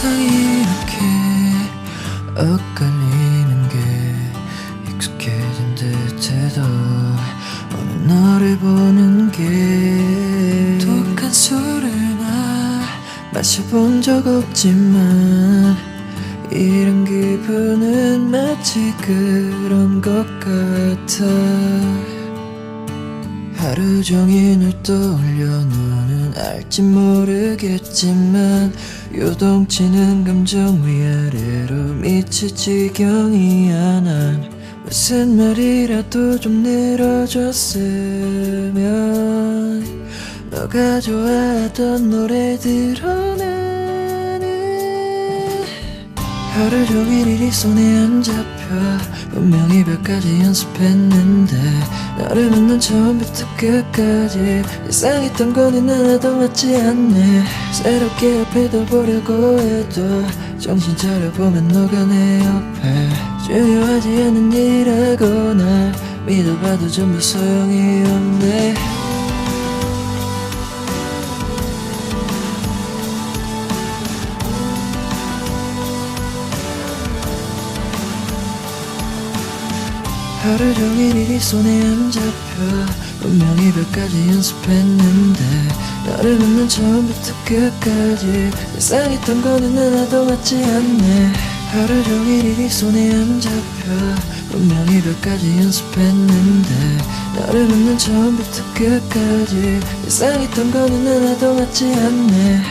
항상 이렇게 엇갈리는 게 익숙해진 듯해도 오늘 너를 보는 게 독한 술을 나 마셔본 적 없지만 이런 기분은 마치 그런 것 같아. 하루 종일 널 떠올려 너는 알지 모르겠지만 요동치는 감정 위아래로 미칠 지경이야 난 무슨 말이라도 좀 늘어줬으면 너가 좋아하던 노래 들어 나는 하루 종일 일이 손에 안 잡혀 분명히 몇 가지 연습했는데 너를 만난 처음부터 끝까지. 이상했던 거는 하나도 맞지 않네. 새롭게 옆에 둬보려고 해도 정신 차려보면 너가 내 옆에. 중요하지 않은 날 믿어봐도 전부 소용이 없네 하루 종일 일이 손에 안 잡혀 분명히 몇 가지 연습했는데 너를 만난 처음부터 끝까지. 이상했던 거는 하나도 맞지 않네. 하루 종일 일이 손에 안 잡혀 분명히 몇 가지 연습했는데 너를 만난 처음부터 끝까지. 이상했던 거는 하나도 맞지 않네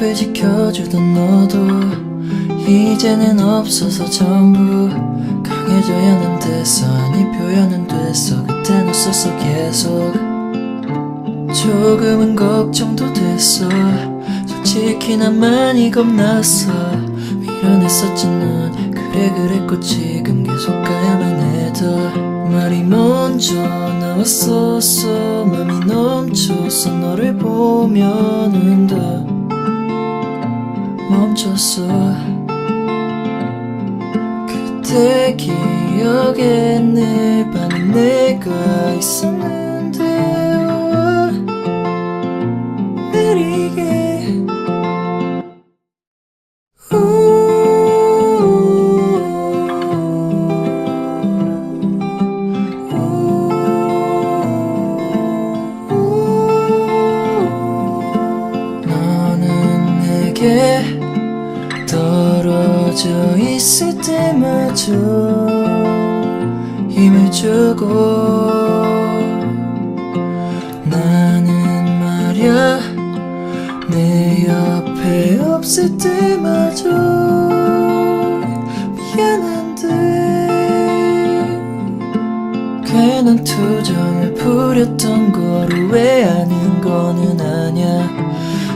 옆에 지켜주던 너도 이제는 없어서 전부 강해져야는 됐어 아니 표현은 됐어. 그땐 웃었어 계속. 조금은 걱정도 됐어. 솔직히 난 많이 겁났어. 미련했었지 넌 그래 그랬고 지금 계속 가야만 해도 말이 먼저 나왔었어. 맘이 넘쳤어 너를 보면은 더 멈췄어. 그때 기억에 늘 반은 내가 있으면 내 옆에 없을 때마저 미안한데 괜한 투정을 부렸던 걸 후회하는 거는 아냐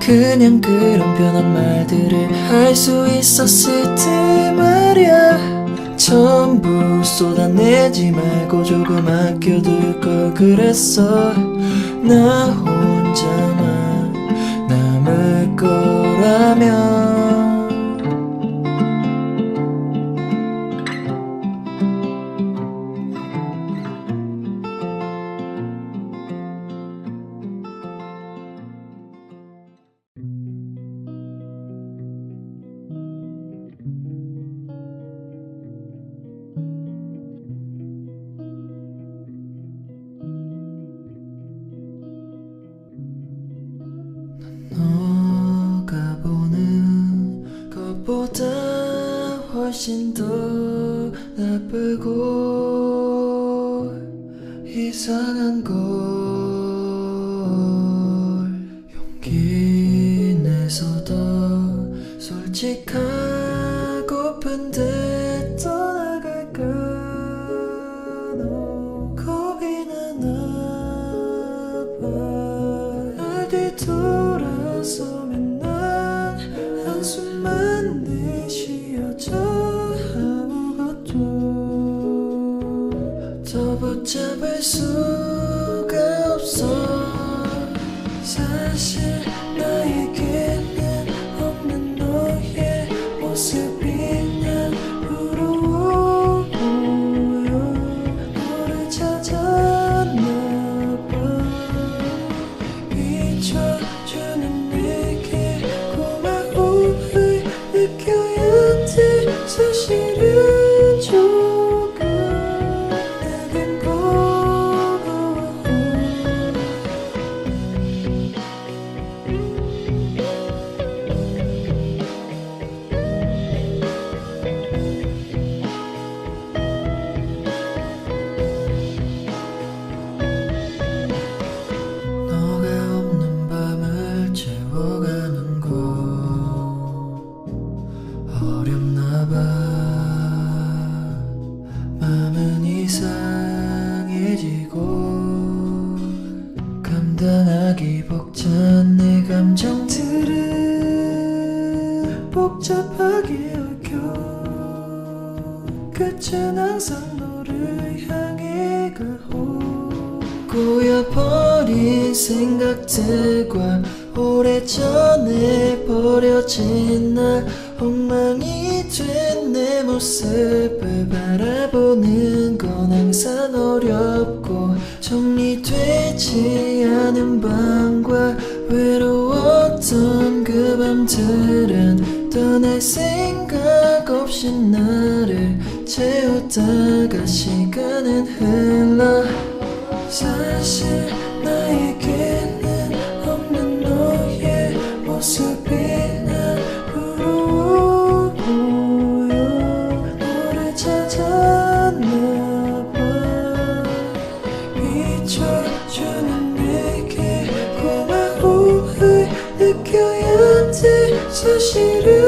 그냥 그런 변한 말들을 할 수 있었을 때 말야. 전부 쏟아내지 말고 조금 아껴둘 걸 그랬어. 나 心的。 모습 감당하기 벅찬 내 감정들을 복잡하게 얽혀 끝은 항상 너를 향해 가고. 꼬여버린 생각들과 오래전에 버려진 나 엉망이 된 내 모습을 바라보는 건 항상 어렵고 정리되지 않은 밤과 외로웠던 그 밤들은 떠날 생각 없이 나를 채우다가 시간은 흘러 사실 나에게 돼사